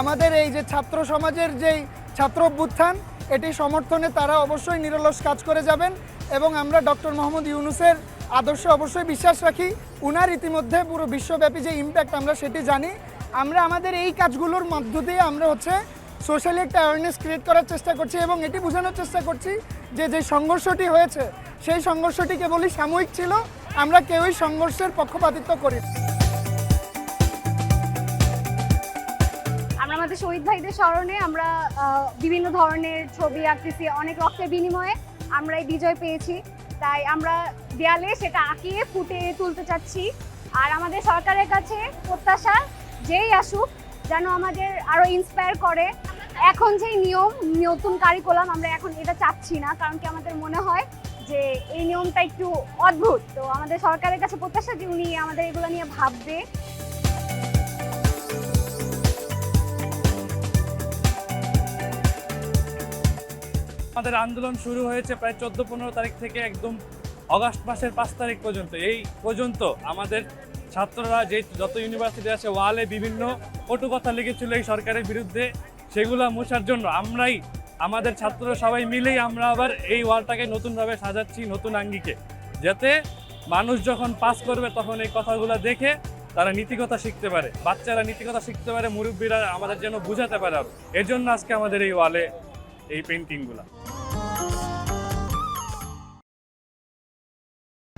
আমাদের এই যে ছাত্র সমাজের যেই ছাত্র অভ্যুত্থান, এটি সমর্থনে তারা অবশ্যই নিরলস কাজ করে যাবেন এবং আমরা ডক্টর মোহাম্মদ ইউনুসের আদর্শে অবশ্যই বিশ্বাস রাখি। উনার ইতিমধ্যে পুরো বিশ্বব্যাপী যে ইম্প্যাক্ট আমরা সেটি জানি। আমরা আমাদের এই কাজগুলোর মধ্য দিয়ে আমরা হচ্ছে সোশ্যালি একটা অ্যাওয়ারনেস ক্রিয়েট করার চেষ্টা করছি এবং এটি বোঝানোর চেষ্টা করছি যে যে সংঘর্ষটি হয়েছে, সেই সংঘর্ষটি কেবলই সাময়িক ছিল। আমরা কেউই সংঘর্ষের পক্ষপাতিত্ব করি আমাদের শহীদ ভাইদের স্মরণে আমরা বিভিন্ন ধরনের ছবি আঁকতেছি অনেক রক্তের বিনিময়ে আমরা এই বিজয় পেয়েছি। তাই আমরা দেয়ালে সেটা আঁকিয়ে, ফুটে তুলতে চাচ্ছি। আর আমাদের সরকারের কাছে প্রত্যাশা যেই আসুক, যেন আমাদের আরও ইন্সপায়ার করে। এখন যেই নিয়ম, নতুন কারিকুলাম আমরা এখন এটা চাচ্ছি না, কারণ কি আমাদের মনে হয় যে এই নিয়মটা একটু অদ্ভুত। তো আমাদের সরকারের কাছে প্রত্যাশা যে উনি আমাদের এগুলো নিয়ে ভাববে। আমাদের আন্দোলন শুরু হয়েছে প্রায় চোদ্দ পনেরো তারিখ থেকে একদম অগাস্ট মাসের পাঁচ তারিখ পর্যন্ত। এই পর্যন্ত আমাদের ছাত্ররা যে যত ইউনিভার্সিটি আছে, ওয়ালে বিভিন্ন কটু কথা লিখেছিল এই সরকারের বিরুদ্ধে, সেগুলো মোছার জন্য। আমরাই, আমাদের ছাত্র সবাই মিলেই আমরা আবার এই ওয়ালটাকে নতুনভাবে সাজাচ্ছি, নতুন আঙ্গিকে। যাতে মানুষ যখন পাস করবে, তখন এই কথাগুলো দেখে তারা নীতিকথা শিখতে পারে। বাচ্চারা নীতিকথা শিখতে পারে, মুরব্বীরা আমাদের যেন বুঝাতে পারে। এর জন্য আজকে আমাদের এই ওয়ালে এই পেন্টিংগুলো